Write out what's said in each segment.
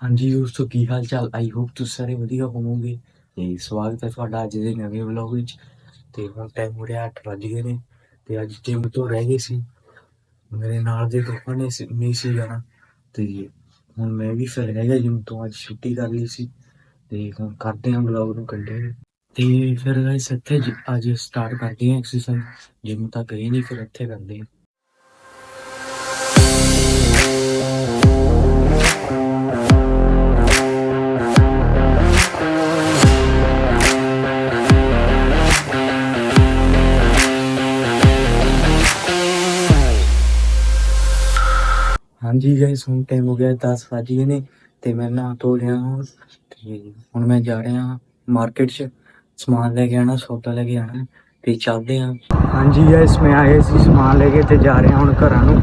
ਹਾਂਜੀ, ਦੋਸਤੋ, ਕੀ ਹਾਲ ਚਾਲ ਆਈ ਹੋਪ ਤੁਸੀਂ ਸਾਰੇ ਵਧੀਆ ਹੋਵੋਗੇ। ਤੇ ਸਵਾਗਤ ਹੈ ਤੁਹਾਡਾ ਅੱਜ ਦੇ ਨਵੇਂ ਵਲੌਗ ਵਿੱਚ। ਤੇ ਹੁਣ ਟਾਈਮ ਹੋ ਰਿਹਾ 8 ਵਜ ਗਏ ਨੇ ਤੇ ਅੱਜ ਜਿਮ ਤੋਂ ਰਹਿ ਗਏ ਸੀ। ਮੇਰੇ ਨਾਲ ਦੇ ਦੋਸਤਾਂ ਨੇ ਸੀ- ਨਹੀਂ ਸੀ ਜਾਣਾ। ਤੇ ਹੁਣ ਮੈਂ ਵੀ ਫਿਰ ਰਹਿ ਗਿਆ ਜਿਮ ਤੋਂ, ਅੱਜ ਛੁੱਟੀ ਕਰ ਲਈ ਸੀ। ਤੇ ਹੁਣ ਕਰਦੇ ਹਾਂ ਵਲੌਗ ਨੂੰ ਕੰਟੀਨਿਊ ਤੇ ਫਿਰ ਗਾਇਸ ਇੱਥੇ ਅੱਜ ਸਟਾਰਟ ਕਰਦੇ ਹਾਂ ਐਕਸਰਸਾਈਜ਼ ਜਿਮ ਤਾਂ ਗਏ ਨਹੀਂ ਫਿਰ ਇੱਥੇ ਕਰਦੇ ਹਾਂ। ਹਾਂਜੀ ਗਾਇਸ ਹੁਣ ਟਾਈਮ ਹੋ ਗਿਆ 10 ਵਜ ਗਏ ਨੇ ਤੇ ਮੈਂ ਨਹਾ ਧੋ ਲਿਆ ਹੁਣ ਤੇ ਹੁਣ ਮੈਂ ਜਾ ਰਿਹਾ ਮਾਰਕੀਟ 'ਚ ਸਮਾਨ ਲੈ ਕੇ ਆਣਾ ਸੌਦਾ ਲੈ ਕੇ ਆਣਾ ਤੇ ਚੱਲਦੇ ਹਾਂ ਹਾਂਜੀ ਗਾਇਸ ਮੈਂ ਆਏ ਸੀ ਸਮਾਨ ਲੈ ਕੇ ਤੇ ਜਾ ਰਿਹਾ ਹੁਣ ਘਰਾਂ ਨੂੰ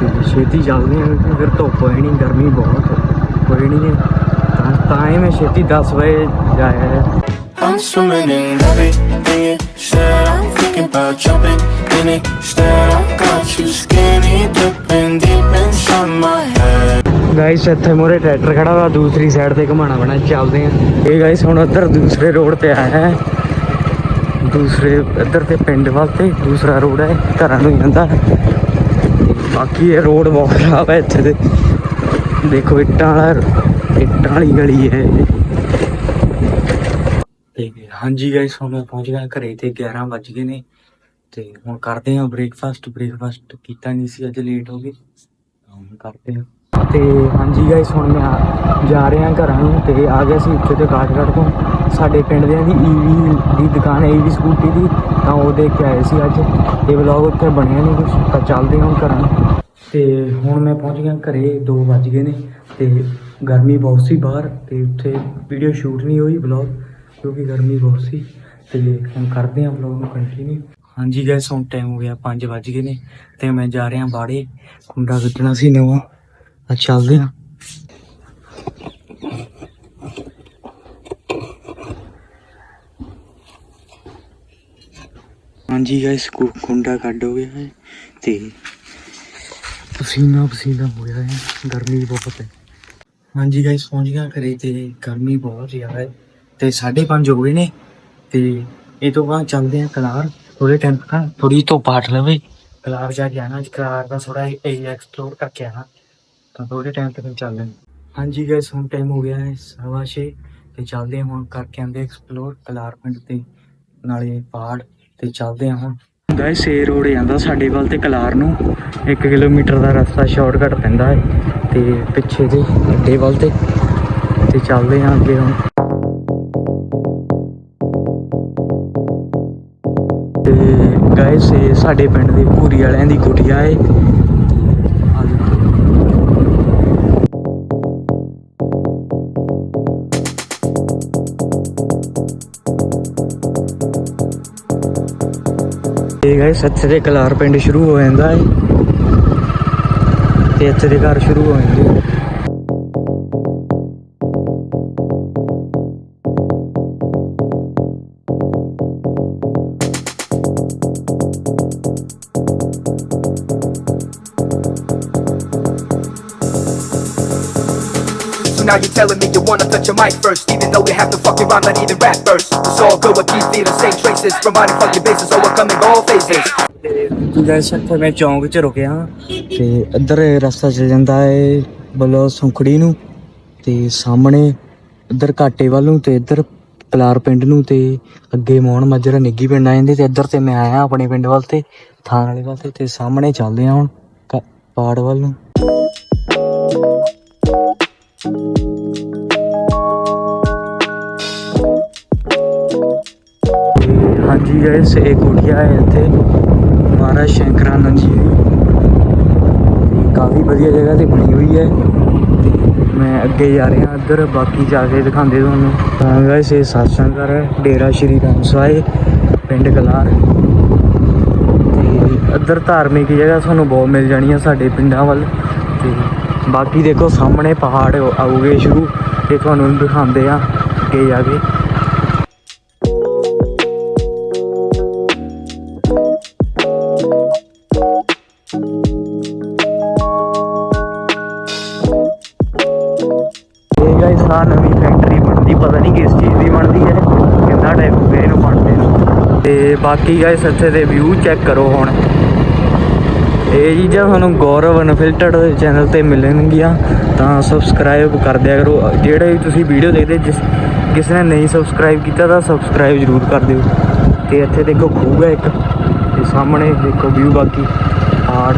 ਤੇ ਛੇਤੀ ਚੱਲਦੇ ਹਾਂ ਕਿਉਂਕਿ ਫਿਰ ਧੁੱਪ ਹੋਈ ਨਹੀਂ ਗਰਮੀ ਬਹੁਤ ਹੋਈ ਨਹੀਂ ਤਾਂ ਤਾਂ ਹੀ ਮੈਂ ਛੇਤੀ 10 ਵਜੇ ਜਾਇਆ I'm swimming in everything you. I'm thinking about jumping in it. Instead, I got you skinny dipping guys ਇੱਥੇ ਮੋਰੇ ਟਰੈਕਟਰ ਖੜਾ ਵਾ, ਦੂਸਰੀ ਸਾਈਡ ਤੇ ਘਮਾਣਾ ਬਣਾ ਚੱਲਦੇ ਆ। ਇਹ ਗਾਇਸ ਹੁਣ ਉੱਧਰ ਦੂਸਰੇ ਰੋਡ ਤੇ ਆਇਆ ਹੈ। ਦੂਸਰੇ, ਇੱਧਰ ਤੇ ਪਿੰਡ ਵੱਲ ਤੇ ਦੂਸਰਾ ਰੋਡ ਹੈ, ਘਰਾਂ ਨੂੰ ਜਾਂਦਾ। ਬਾਕੀ ਇਹ ਰੋਡ ਬਹੁਤ ਖਰਾਬ ਹੈ ਇੱਥੇ ਤੇ। ਦੇਖੋ, ਇੱਟਾਂ ਵਾਲਾ, ਇੱਟਾਂ ਵਾਲੀ ਗਲੀ ਹੈ ਤੇ ਹਾਂਜੀ ਗਾਇਸ ਹੁਣ ਮੈਂ ਪਹੁੰਚ ਗਿਆ ਘਰੇ ਤੇ 11 ਵੱਜ ਗਏ ਨੇ। ਤੇ ਹੁਣ ਕਰਦੇ ਹਾਂ ਬ੍ਰੇਕਫਾਸਟ ਬ੍ਰੇਕਫਾਸਟ ਕੀਤਾ ਨਹੀਂ ਸੀ, ਅੱਜ ਲੇਟ ਹੋ ਗਏ। ਹੁਣ ਕਰਦੇ ਹਾਂ। ਤੇ ਹਾਂਜੀ ਗਾਇਸ ਹੁਣ ਮੈਂ ਆ- ਜਾ ਰਿਹਾ ਘਰਾਂ ਨੂੰ ਤੇ ਆ ਗਿਆ ਸੀ ਇੱਥੇ ਤੇ ਕਾਠਗੜ੍ਹ ਤੋਂ ਸਾਡੇ ਪਿੰਡ ਦੇ ਦੀ ਈਵੀ ਦੀ ਦੁਕਾਨ ਹੈ ਈਵੀ ਸਕੂਟੀ ਦੀ। ਤਾਂ ਉਹ ਦੇਖ ਕੇ ਆਏ ਸੀ ਅੱਜ। ਇਹ ਵਲੌਗ ਉੱਥੇ ਬਣਿਆ ਨਹੀਂ ਕੁਛ, ਤਾਂ ਚੱਲਦੇ ਹਾਂ ਹੁਣ ਘਰਾਂ ਨੂੰ। ਤੇ ਹੁਣ ਮੈਂ ਪਹੁੰਚ ਗਿਆ ਘਰੇ 2 ਵੱਜ ਗਏ ਨੇ। ਤੇ ਗਰਮੀ ਬਹੁਤ ਸੀ ਬਾਹਰ ਤੇ ਉੱਥੇ ਵੀਡੀਓ ਸ਼ੂਟ ਨਹੀਂ ਹੋਈ ਵਲੌਗ ਕਿਉਂਕਿ ਗਰਮੀ ਬਹੁਤ ਸੀ। ਤੇ ਹੁਣ ਕਰਦੇ ਹਾਂ ਵਲੌਗ ਨੂੰ ਕੰਟੀਨਿਊ ਹਾਂਜੀ ਗਾਇਸ ਹੁਣ ਟਾਈਮ ਹੋ ਗਿਆ 5 ਵੱਜ ਗਏ ਨੇ। ਤੇ ਮੈਂ ਜਾ ਰਿਹਾ ਬਾੜੇ ਕੁੰਡਾ ਕੱਟਣਾ ਸੀ ਨਵਾਂ। ਆ ਚੱਲਦੇ ਹਾਂ ਹਾਂਜੀ ਗਾਇਸ ਕੁੰਡਾ ਕੱਢ ਹੋ ਗਿਆ ਹੈ ਤੇ ਪਸੀਨਾ ਪਸੀਨਾ ਹੋ ਗਿਆ ਹੈ ਗਰਮੀ ਬਹੁਤ ਹੈ। ਹਾਂਜੀ ਗਾਇਸ ਪਹੁੰਚ ਗਿਆ ਘਰੇ ਤੇ ਗਰਮੀ ਬਹੁਤ ਜ਼ਿਆਦਾ ਹੈ ਤੇ 5:30 ਹੋ ਗਏ ਨੇ ਤੇ ਇਹ ਤੋਂ ਬਾਅਦ ਚੱਲਦੇ ਹਾਂ ਕਲਾਰ। ਥੋੜੇ ਟਾਈਮ ਤੱਕ ਥੋੜੀ ਧੁੱਪ ਹਟ ਲਵੇ। ਕਲਾਰ ਜਾ ਕੇ ਆਣਾ ਕਲਾਰ ਦਾ ਥੋੜਾ ਏਰੀਆ ਐਕਸਪਲੋਰ ਕਰਕੇ ਆਣਾ ਤਾਂ ਥੋੜੇ ਟਾਈਮ ਤੱਕ ਚੱਲਦੇ ਹਾਂ ਹਾਂਜੀ ਗਾਇਸ ਹੁਣ ਟਾਈਮ ਹੋ ਗਿਆ ਹੈ ਸਵਾ ਤੇ ਚੱਲਦੇ ਹਾਂ ਹੁਣ ਕਰਕੇ ਆਂਦੇ ਐਕਸਪਲੋਰ ਕਲਾਰ ਪਿੰਡ ਤੇ ਨਾਲੇ ਪਹਾੜ ਤੇ ਚੱਲਦੇ ਹਾਂ ਹੁਣ। ਗਾਇਸ ਇਹ ਰੋਡ ਜਾਂਦਾ ਸਾਡੇ ਵੱਲ ਤੇ ਕਲਾਰ ਨੂੰ। 1 ਕਿਲੋਮੀਟਰ ਦਾ ਰਸਤਾ ਸ਼ਾਰਟਕਟ ਪੈਂਦਾ ਹੈ ਤੇ ਪਿੱਛੇ ਦੇ ਅੱਡੇ ਵੱਲ ਤੇ। ਤੇ ਚੱਲਦੇ ਹਾਂ ਅੱਗੇ ਹੁਣ। ਤੇ ਗਾਇਸ ਇਹ ਸਾਡੇ ਪਿੰਡ ਦੇ ਭੂਰੀ ਵਾਲਿਆਂ ਦੀ ਕੁਟਿਆ ਏ ਇਹ ਗਾਇਸ ਇੱਥੇ ਦੇ ਕਲਾਰ ਪਿੰਡ ਸ਼ੁਰੂ ਹੋ ਜਾਂਦਾ ਏ। ਤੇ ਇੱਥੇ ਦੇ ਘਰ ਸ਼ੁਰੂ ਹੋ ਜਾਂਦੇ now you're telling me you wanna touch a mic first Even though we have to fucking rhyme, not even rap first It's all good, but these be the same traces Providing fucking bases, overcoming all phases guys ਇੱਥੇ ਮੈਂ ਚੌਂਕ 'ਚ ਰੁਕਿਆ ਤੇ ਇੱਧਰ ਰਸਤਾ ਚੱਲ ਜਾਂਦਾ ਹੈ ਬਲੋ ਸੁੰਖੜੀ ਨੂੰ ਤੇ ਸਾਹਮਣੇ ਇੱਧਰ ਘਾਟੇ ਵੱਲ ਨੂੰ ਤੇ ਇੱਧਰ ਕਲਾਰ ਪਿੰਡ ਨੂੰ ਤੇ ਅੱਗੇ ਮੋਹਨ ਮੱਜਰਾ ਨਿੱਗੀ ਪਿੰਡ ਆ ਜਾਂਦੇ ਤੇ ਇੱਧਰ ਤੇ ਮੈਂ ਆਇਆ ਆਪਣੇ ਪਿੰਡ ਵੱਲ ਤੇ ਥਾਣ ਵਾਲੇ ਵੱਲ ਤੇ ਤੇ ਸਾਹਮਣੇ ਚੱਲਦੇ ਆ ਹੁਣ ਕ- ਪਾੜ ਵੱਲ ਨੂੰ ਹਾਂਜੀ ਗਾਇਸ ਇਹ ਕੁਟਿਆ ਹੈ ਇੱਥੇ। ਮਹਾਰਾਜ ਸ਼ੰਕਰਾਨੰਦ ਜੀ। ਦੀ ਕਾਫੀ ਵਧੀਆ ਜਗ੍ਹਾ ਤੇ ਬਣੀ ਹੋਈ ਹੈ। ਤੇ ਮੈਂ ਅੱਗੇ ਜਾ ਰਿਹਾ ਇੱਧਰ, ਬਾਕੀ ਜਾ ਕੇ ਦਿਖਾਉਂਦੇ ਤੁਹਾਨੂੰ। ਤਾਂ ਗਾਇਸ ਇਹ satsang ਘਰ ਹੈ, ਡੇਰਾ ਸ਼੍ਰੀ ਰਾਮ ਸਵਾਏ ਪਿੰਡ ਕਲਾਰ। ਤੇ ਇੱਧਰ ਧਾਰਮਿਕ ਜਗ੍ਹਾ ਤੁਹਾਨੂੰ ਬਹੁਤ ਮਿਲ ਜਾਣੀਆਂ ਸਾਡੇ ਪਿੰਡਾਂ ਵੱਲ। ਤੇ ਬਾਕੀ ਦੇਖੋ, ਸਾਹਮਣੇ ਪਹਾੜ ਆਉਗੇ ਸ਼ੁਰੂ, ਤੇ ਤੁਹਾਨੂੰ ਦਿਖਾਉਂਦੇ ਆ ਅੱਗੇ ਜਾ ਕੇ। ਇਹ ਗਾਇਸ ਆ ਨਵੀਂ ਫੈਕਟਰੀ ਬਣਦੀ, ਪਤਾ ਨਹੀਂ ਕਿਸ ਚੀਜ਼ ਦੀ ਬਣਦੀ ਹੈ, ਕਿੰਨਾ ਟਾਈਮ ਹੋ ਗਿਆ ਇਹਨੂੰ ਬਣਦੇ ਨੂੰ। ਤੇ ਬਾਕੀ ਗਾਇਸ ਇੱਥੇ ਦੇ ਵਿਊ ਚੈੱਕ ਕਰੋ ਹੁਣ। ਇਹ ਚੀਜ਼ਾਂ ਤੁਹਾਨੂੰ ਗੌਰਵ ਅਨਫਿਲਟਰਡ ਚੈਨਲ ਤੇ ਮਿਲਣਗੀਆਂ, ਤਾਂ ਸਬਸਕ੍ਰਾਈਬ ਕਰ ਦਿਆ ਕਰੋ। ਜਿਹੜੇ ਵੀ ਤੁਸੀਂ ਵੀਡੀਓ ਦੇਖਦੇ, ਜਿਸ, ਕਿਸੇ ਨੇ ਨਹੀਂ ਸਬਸਕ੍ਰਾਈਬ ਕੀਤਾ, ਤਾਂ ਸਬਸਕ੍ਰਾਈਬ ਜ਼ਰੂਰ ਕਰ ਦਿਓ। ਤੇ ਇੱਥੇ ਦੇਖੋ ਖੂਹ ਹੈ ਇੱਕ, ਤੇ ਸਾਹਮਣੇ ਦੇਖੋ ਵਿਊ ਬਾਕੀ ਆੜ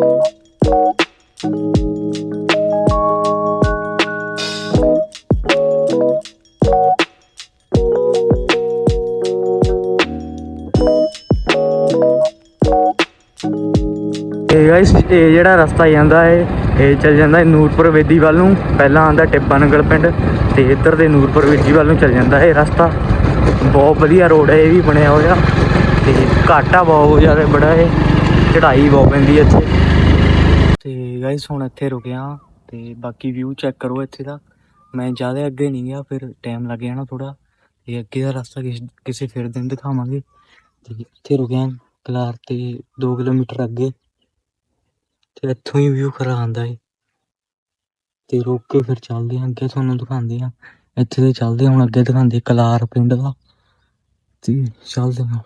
ਇਹ ਗਾਇਸ ਇਹ ਜਿਹੜਾ ਰਸਤਾ ਜਾਂਦਾ ਹੈ ਇਹ ਚੱਲ ਜਾਂਦਾ ਹੈ ਨੂਰਪੁਰ ਵੇਦੀ ਵੱਲ ਨੂੰ। ਪਹਿਲਾਂ ਆਉਂਦਾ ਟਿੱਬਾ ਨੰਗਲ ਪਿੰਡ ਤੇ ਇੱਧਰ ਦੇ ਨੂਰਪੁਰ ਵੇਦੀ ਵੱਲ ਨੂੰ ਚੱਲ ਜਾਂਦਾ ਹੈ ਇਹ ਰਸਤਾ। ਬਹੁਤ ਵਧੀਆ ਰੋਡ ਹੈ ਇਹ ਵੀ ਬਣਿਆ ਹੋਇਆ ਤੇ ਘਾਟਾ ਬਹੁਤ ਜ਼ਿਆਦਾ ਬੜਾ ਹੈ ਚੜ੍ਹਾਈ ਬਹੁਤ ਪੈਂਦੀ ਹੈ ਇੱਥੇ। ਤੇ ਗਾਇਸ ਹੁਣ ਇੱਥੇ ਰੁਕਿਆ ਤੇ ਬਾਕੀ ਵਿਊ ਚੈੱਕ ਕਰੋ ਇੱਥੇ ਦਾ। ਮੈਂ ਜ਼ਿਆਦਾ ਅੱਗੇ ਨਹੀਂ ਗਿਆ, ਫਿਰ ਟਾਈਮ ਲੱਗ ਜਾਣਾ ਥੋੜਾ ਤੇ ਅੱਗੇ ਦਾ ਰਸਤਾ ਕਿਸੇ ਫਿਰ ਦਿਨ ਦਿਖਾਵਾਂਗੇ। ਤੇ ਇੱਥੇ ਰੁਕਿਆ ਕਲਾਰ ਤੇ 2 ਕਿਲੋਮੀਟਰ ਅੱਗੇ। ਤੇ ਇੱਥੋਂ ਹੀ ਵਿਊ ਖਰਾ ਆਉਂਦਾ ਏ। ਤੇ ਰੁਕ ਕੇ ਫਿਰ ਚੱਲਦੇ ਹਾਂ ਅੱਗੇ ਤੁਹਾਨੂੰ ਦਿਖਾਉਂਦੇ ਹਾਂ ਇੱਥੇ ਦੇ ਚੱਲਦੇ ਹੁਣ ਅੱਗੇ ਦਿਖਾਉਂਦੇ ਕਲਾਰ ਪਿੰਡ ਦਾ। ਤੇ ਚੱਲਦੇ ਹਾਂ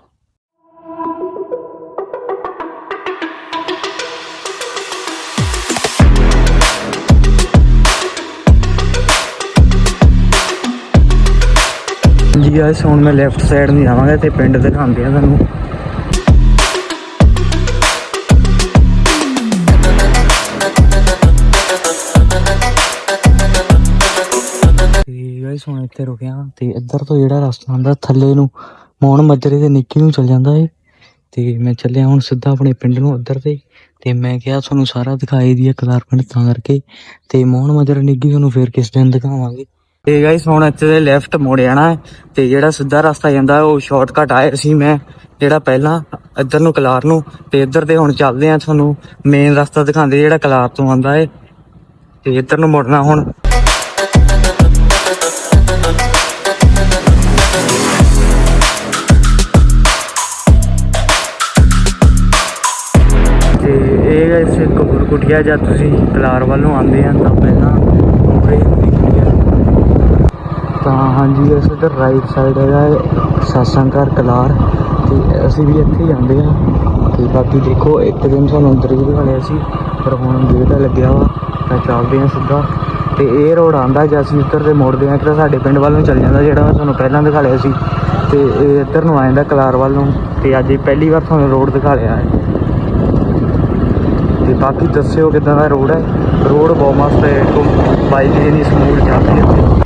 ਜੀ ਗਾਇਸ ਹੁਣ ਮੈਂ ਲੈਫਟ ਸਾਈਡ ਨਹੀਂ ਜਾਵਾਂਗਾ ਤੇ ਪਿੰਡ ਦਿਖਾਉਂਦੇ ਆ ਤੁਹਾਨੂੰ। ਗਾਇਸ ਹੁਣ ਇੱਥੇ ਰੁਕਿਆ ਤੇ ਇੱਧਰ ਤੋਂ ਜਿਹੜਾ ਰਸਤਾ ਆਉਂਦਾ ਥੱਲੇ ਨੂੰ ਮੌਣ ਮੱਜਰੇ ਤੇ ਨਿੱਕੀ ਨੂੰ ਚੱਲ ਜਾਂਦਾ ਏ। ਤੇ ਮੈਂ ਚੱਲਿਆ ਹੁਣ ਸਿੱਧਾ ਆਪਣੇ ਪਿੰਡ ਨੂੰ ਉੱਧਰ ਤੇ ਤੇ ਮੈਂ ਕਿਹਾ ਤੁਹਾਨੂੰ ਸਾਰਾ ਦਿਖਾਈ ਦੀ ਕਲਾਰ ਪਿੰਡ ਤਾਂ ਕਰਕੇ। ਤੇ ਮੋਹਨ ਮੱਜਰੇ ਨਿੱਗੀ ਤੁਹਾਨੂੰ ਫੇਰ ਕਿਸ ਦਿਨ ਦਿਖਾਵਾਂਗੇ। ਤੇ ਗਾਇਸ ਹੁਣ ਇੱਥੇ ਦੇ ਲੈਫਟ ਮੁੜ ਜਾਣਾ ਹੈ ਤੇ ਜਿਹੜਾ ਸਿੱਧਾ ਰਸਤਾ ਜਾਂਦਾ, ਉਹ ਸ਼ਾਰਟਕਟ ਆਇਆ ਸੀ ਮੈਂ, ਜਿਹੜਾ ਪਹਿਲਾਂ ਇੱਧਰ ਨੂੰ ਕਲਾਰ ਨੂੰ, ਤੇ ਇੱਧਰ ਦੇ ਹੁਣ ਚੱਲਦੇ ਆ ਤੁਹਾਨੂੰ ਮੇਨ ਰਸਤਾ ਦਿਖਾਉਂਦੇ ਜਿਹੜਾ ਕਲਾਰ ਤੋਂ ਆਉਂਦਾ ਏ। ਤੇ ਇੱਧਰ ਨੂੰ ਮੁੜਨਾ ਹੁਣ। ਤੇ ਇਹ ਗਾਇਸ ਇੱਕ ਹੋਰ ਕੁਟਿਆ ਤੁਸੀਂ ਕਲਾਰ ਵੱਲੋਂ ਆਉਂਦੇ ਆ ਤਾਂ ਪਹਿਲਾਂ ਤਾਂ ਹਾਂਜੀ ਅਸੀਂ ਇਧਰ ਰਾਈਟ ਸਾਈਡ ਹੈਗਾ ਹੈ ਘਰ ਕਲਾਰ। ਤੇ ਅਸੀਂ ਵੀ ਇੱਥੇ ਹੀ ਜਾਂਦੇ ਆ ਤੇ ਬਾਕੀ ਦੇਖੋ, ਇੱਕ ਦਿਨ ਸਾਨੂੰ ਅੰਦਰ ਵੀ ਦਿਖਾਣਿਆ ਸੀ, ਪਰ ਹੁਣ ਗੇਟ ਲੱਗਿਆ ਵਾ, ਤਾਂ ਚੱਲਦੇ ਆ ਸਿੱਧਾ। ਤੇ ਇਹ ਰੋਡ ਆਂਦਾ ਜੇ ਅਸੀਂ ਉੱਧਰ ਦੇ ਮੋੜਦੇ ਆ ਕਿ ਸਾਡੇ ਪਿੰਡ ਵੱਲ ਨੂੰ ਚੱਲ ਜਾਂਦਾ, ਜਿਹੜਾ ਮੈਂ ਤੁਹਾਨੂੰ ਪਹਿਲਾਂ ਦਿਖਾ ਲਿਆ ਸੀ। ਤੇ ਇਹ ਇੱਧਰ ਨੂੰ ਆ ਜਾਂਦਾ ਕਲਾਰ ਵੱਲ ਨੂੰ। ਤੇ ਅੱਜ ਇਹ ਪਹਿਲੀ ਵਾਰ ਤੁਹਾਨੂੰ ਰੋਡ ਦਿਖਾ ਲਿਆ ਹੈ। ਤੇ ਬਾਕੀ ਦੱਸਿਓ ਕਿਦਾਂ ਦਾ ਰੋਡ ਹੈ। ਰੋਡ ਬਹੁਤ ਮਸਤ ਹੈ ਤੋਂ ਬਾਈਕ ਜਿਹੜੀ ਸਮੂਥ ਚੱਲਦੀ ਹੈ।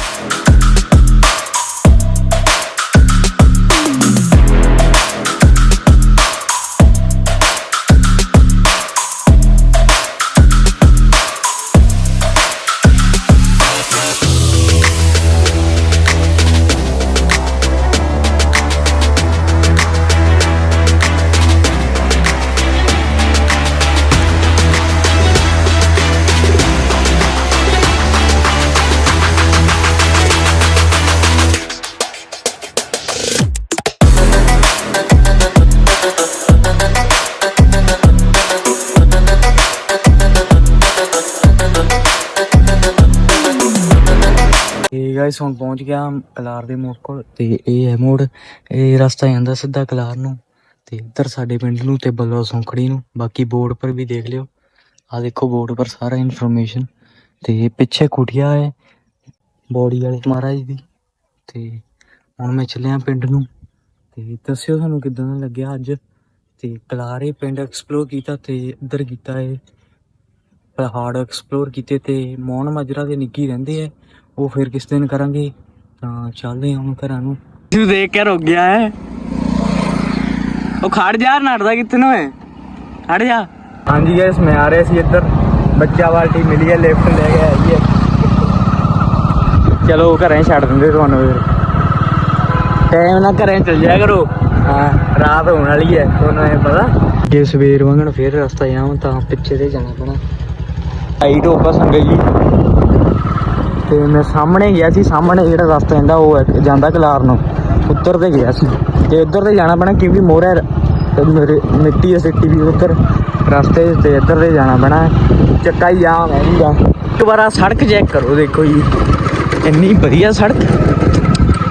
ਗਾਇਸ ਹੁਣ ਪਹੁੰਚ ਗਿਆ ਕਲਾਰ ਦੇ ਮੋੜ ਕੋਲ ਤੇ ਇਹ ਹੈ ਮੋੜ, ਇਹ ਰਸਤਾ ਜਾਂਦਾ ਸਿੱਧਾ ਕਲਾਰ ਨੂੰ ਤੇ ਇੱਧਰ ਸਾਡੇ ਪਿੰਡ ਨੂੰ ਤੇ ਬੱਲੋ ਸੌਂਖੜੀ ਨੂੰ, ਬਾਕੀ ਬੋਰਡ ਪਰ ਵੀ ਦੇਖ ਲਿਓ। ਆ ਦੇਖੋ ਬੋਰਡ ਪਰ ਸਾਰਾ ਇਨਫੋਰਮੇਸ਼ਨ ਤੇ ਪਿੱਛੇ ਕੁਟਿਆ ਹੈ ਬੋੜੀ ਵਾਲੇ ਮਹਾਰਾਜ ਦੀ ਤੇ ਹੁਣ ਮੈਂ ਚੱਲਿਆ ਪਿੰਡ ਨੂੰ ਤੇ ਦੱਸਿਓ ਤੁਹਾਨੂੰ ਕਿਦਾਂ ਦਾ ਲੱਗਿਆ ਅੱਜ ਤੇ ਕਲਾਰੇ ਪਿੰਡ ਐਕਸਪਲੋਰ ਕੀਤਾ ਤੇ ਇੱਧਰ ਕੀਤਾ ਹੈ ਪਹਾੜ ਐਕਸਪਲੋਰ ਕੀਤੇ ਤੇ ਮੌਨ ਮਾਜਰਾ ਦੇ ਨਿੱਗੀ ਰਹਿੰਦੇ ਆ ਉਹ ਫਿਰ ਕਿਸ ਦਿਨ ਕਰਾਂਗੇ? ਤਾਂ ਚੱਲਦੇ ਹਾਂ ਹੁਣ ਘਰਾਂ ਨੂੰ। ਤੂੰ ਦੇਖ ਕੇ ਰੁਕ ਗਿਆ ਹੈ। ਉਹ ਖੜ ਜਾ ਨੜਦਾ ਕਿੱਥੇ ਨੂੰ ਹੈ? ਖੜ ਜਾ। ਹਾਂਜੀ ਗਾਇਸ ਮੈਂ ਆ ਰਿਹਾ ਸੀ ਇੱਧਰ। ਬੱਚਾ ਵਾਲਟੀ ਮਿਲੀ ਹੈ ਲਿਫਟ ਲੈ ਆਈ ਹੈ। ਚਲੋ ਘਰੇ ਛੱਡ ਦਿੰਦੇ ਤੁਹਾਨੂੰ ਫਿਰ। ਟਾਈਮ ਨਾਲ ਘਰੇ ਚੱਲ ਜਾਇਆ ਕਰੋ। ਹਾਂ ਰਾਤ ਹੋਣ ਵਾਲੀ ਹੈ ਤੁਹਾਨੂੰ ਇਹ ਪਤਾ। ਜੇ ਸਵੇਰ ਵਾਂਗਣ ਫੇਰ ਰਸਤਾ ਜਾਵਾਂ ਤਾਂ ਪਿੱਛੇ ਤੇ ਜਾਣਾ ਪੈਣਾ। ਆਈ ਟੋਪਾ ਸੰਗਤ ਜੀ। ਤੇ ਮੈਂ ਸਾਹਮਣੇ ਗਿਆ ਸੀ, ਸਾਹਮਣੇ ਜਿਹੜਾ ਰਸਤਾ ਜਾਂਦਾ, ਉਹ ਜਾਂਦਾ ਕਲਾਰ ਨੂੰ। ਉੱਤਰ ਤੇ ਗਿਆ ਸੀ। ਤੇ ਉੱਧਰ ਤੇ ਜਾਣਾ ਪੈਣਾ, ਕਿਉਂਕਿ ਮੋਰੇ ਮੇਰੇ ਮਿੱਟੀ ਹੈ ਸਿੱਟੀ ਵੀ ਉੱਧਰ ਰਸਤੇ ਤੇ ਇੱਧਰ ਦੇ ਜਾਣਾ ਪੈਣਾ। ਚੱਕਾ ਹੀ ਜਾਮ ਹੈ ਇਹਦਾ ਇੱਕ ਵਾਰ ਆਹ ਸੜਕ ਚੈੱਕ ਕਰੋ, ਦੇਖੋ ਜੀ। ਇੰਨੀ ਵਧੀਆ ਸੜਕ।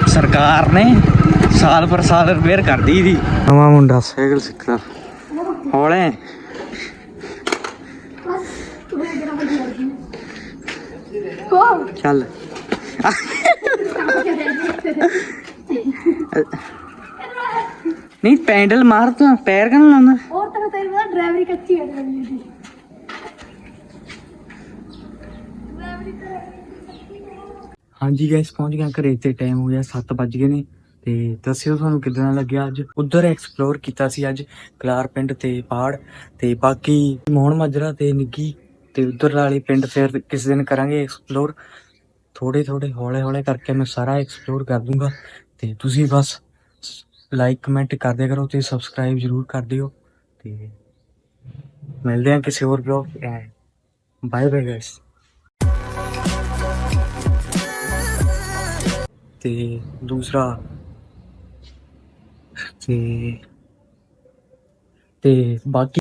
ਸਰਕਾਰ ਨੇ ਸਾਲ ਪਰ ਸਾਲ ਰਿਪੇਅਰ ਕਰਦੀ ਦੀ ਨਵਾਂ ਮੁੰਡਾ, ਸਾਈਕਲ ਸਿੱਖਦਾ ਹੌਲੇ। ਚੱਲ। ਨਹੀਂ ਪੈਂਡਲ ਮਾਰ ਤੂੰ ਪੈਰ ਕਿਉਂ ਲਾਉਂਦਾ? ਹੋਰ ਤਾਂ ਤੈਨੂੰ ਪਤਾ ਡਰਾਈਵਰੀ ਕੱਚੀ ਹੈ ਹਾਂਜੀ ਗਾਇਸ ਪਹੁੰਚ ਗਏ ਘਰੇ ਤੇ ਟਾਈਮ ਹੋ ਗਿਆ 7 ਵੱਜ ਗਏ ਨੇ ਤੇ ਦੱਸਿਓ ਤੁਹਾਨੂੰ ਕਿਦਾਂ ਲੱਗਿਆ ਅੱਜ? ਉਧਰ ਐਕਸਪਲੋਰ ਕੀਤਾ ਸੀ ਅੱਜ ਕਲਾਰ ਪਿੰਡ ਤੇ ਪਹਾੜ ਤੇ ਬਾਕੀ ਮੋਹਨ ਮਾਜਰਾ ਤੇ ਨਿੱਗੀ ਤੇ ਉਧਰ ਵਾਲੇ ਪਿੰਡ ਫਿਰ ਕਿਸੇ ਦਿਨ ਕਰਾਂਗੇ ਐਕਸਪਲੋਰ ਥੋੜੇ ਥੋੜੇ ਹੌਲੇ ਹੌਲੇ ਕਰਕੇ ਮੈਂ ਸਾਰਾ ਐਕਸਪਲੋਰ ਕਰ ਦੂੰਗਾ। ਤੇ ਤੁਸੀਂ ਬਸ ਲਾਈਕ ਕਮੈਂਟ ਕਰਦੇ ਕਰੋ ਤੇ ਸਬਸਕ੍ਰਾਈਬ ਜਰੂਰ ਕਰ ਦਿਓ। ਤੇ ਮਿਲਦੇ ਹਾਂ ਕਿਸੇ ਹੋਰ ਬਲੌਗ ਬਾਏ ਬਾਏ ਗਾਇਸ ਤੇ ਦੂਸਰਾ ਤੇ ਤੇ ਬਾਕੀ